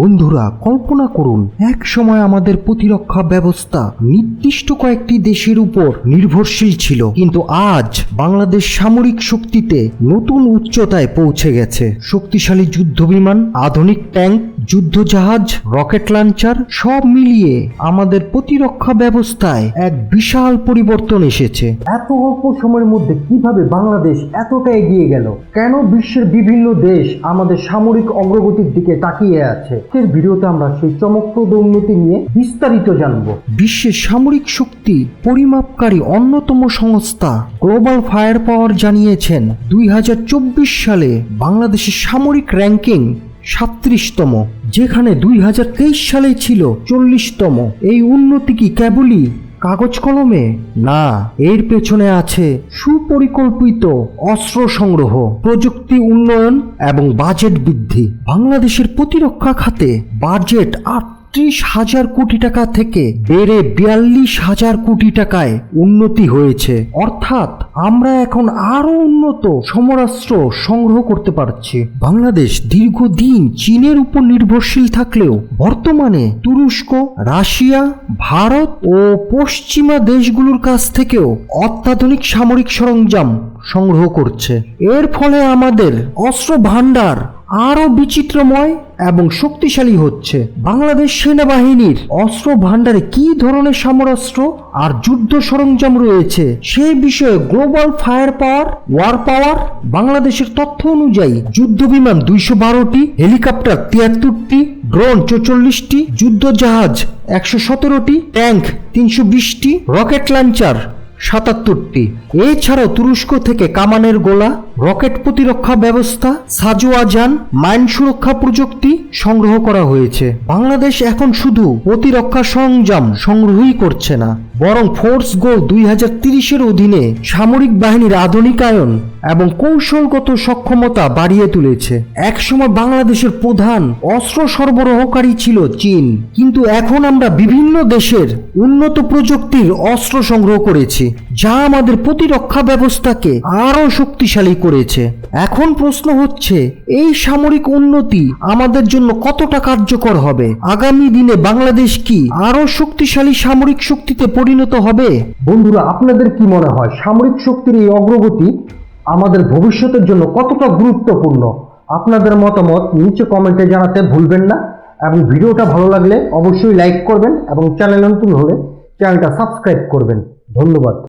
বন্ধুরা, কল্পনা করুন, এক সময় আমাদের প্রতিরক্ষা ব্যবস্থা নির্দিষ্ট কয়েকটি দেশের উপর নির্ভরশীল ছিল, কিন্তু আজ বাংলাদেশ সামরিক শক্তিতে নতুন উচ্চতায় পৌঁছে গেছে। শক্তিশালী যুদ্ধ বিমান আধুনিক ট্যাঙ্ক যুদ্ধজাহাজ রকেট লঞ্চার সব মিলিয়ে আমাদের প্রতিরক্ষা ব্যবস্থায় এক বিশাল পরিবর্তন এসেছে। এত অল্প সময়ের মধ্যে কীভাবে বাংলাদেশ এতটা এগিয়ে গেল? কেন বিশ্বের বিভিন্ন দেশ আমাদের সামরিক অগ্রগতির দিকে তাকিয়ে আছে? এর ভিডিওতে আমরা সেই চমকপ্রদ উন্নতি নিয়ে বিস্তারিত জানব। বিশ্বের সামরিক শক্তি পরিমাপকারী অন্যতম সংস্থা গ্লোবাল ফায়ার পাওয়ার জানিয়েছেন দুই হাজার চব্বিশ সালে বাংলাদেশের সামরিক র্যাঙ্কিং সাত্রিশতম যেখানে দুই হাজার তেইশ সালে ছিল চল্লিশতম। এই উন্নতি কি কেবলই কাগজ কলমে? না, এর পেছনে আছে সুপরিকল্পিত অস্ত্র সংগ্রহ, প্রযুক্তি উন্নয়ন এবং বাজেট বৃদ্ধি। বাংলাদেশের প্রতিরক্ষা খাতে বাজেট আটত্রিশ হাজার কোটি টাকা থেকে বেড়ে বিয়াল্লিশ হাজার কোটি টাকায় উন্নতি হয়েছে। অর্থাৎ আমরা এখন আরও উন্নত সমরাস্ত্র সংগ্রহ করতে পারছি। বাংলাদেশ দীর্ঘদিন চীনের উপর নির্ভরশীল থাকলেও বর্তমানে তুরস্ক, রাশিয়া, ভারত ও পশ্চিমা দেশগুলোর কাছ থেকেও অত্যাধুনিক সামরিক সরঞ্জাম সংগ্রহ করছে। এর ফলে আমাদের অস্ত্র ভাণ্ডার আরও বিচিত্রময় এবং শক্তিশালী হচ্ছে। বাংলাদেশ সেনাবাহিনীর অস্ত্র ভাণ্ডারে কি ধরনের সমরাস্ত্র আর যুদ্ধ সরঞ্জাম রয়েছে সেই বিষয়ে global fire power, war power, বাংলাদেশের তথ্য অনুযায়ী যুদ্ধ বিমান দুইশো বারোটি, হেলিকপ্টার তিয়াত্তরটি, ড্রোন চৌচল্লিশটি যুদ্ধ জাহাজ একশো সতেরোটি, ট্যাঙ্ক তিনশো বিশটি, রকেট লঞ্চার সাতাত্তরটি। এছাড়াও তুরস্ক থেকে কামানের গোলা রকেট প্রতিরক্ষা ব্যবস্থা সাজোয়াজান মাইন সুরক্ষা প্রযুক্তি সংগ্রহ করা হয়েছে। বাংলাদেশ এখন শুধু প্রতিরক্ষা সরঞ্জাম সংগ্রহই করছে না, বরং ফোর্স গোল দুই হাজার তিরিশের অধীনে সামরিক বাহিনীর আধুনিকায়ন এবং কৌশলগত সক্ষমতা বাড়িয়ে তুলেছে। একসময় বাংলাদেশের প্রধান অস্ত্র সরবরাহকারী ছিল চীন, কিন্তু এখন আমরা বিভিন্ন দেশের উন্নত প্রযুক্তির অস্ত্র সংগ্রহ করেছি, যা আমাদের প্রতিরক্ষা ব্যবস্থাকে আরও শক্তিশালী করেছে। এখন প্রশ্ন হচ্ছে, এই সামরিক উন্নতি আমাদের জন্য কতটা কার্যকর হবে? আগামী দিনে বাংলাদেশ কি আরও শক্তিশালী সামরিক শক্তিতে পরিণত হবে? বন্ধুরা, আপনাদের কি মনে হয়, সামরিক শক্তির এই অগ্রগতি আমাদের ভবিষ্যতের জন্য কতটা গুরুত্বপূর্ণ? আপনাদের মতামত নিচে কমেন্টে জানাতে ভুলবেন না। এবং ভিডিওটা ভালো লাগলে অবশ্যই লাইক করবেন এবং চ্যানেল নতুন হলে চ্যানেলটা সাবস্ক্রাইব করবেন। ধন্যবাদ।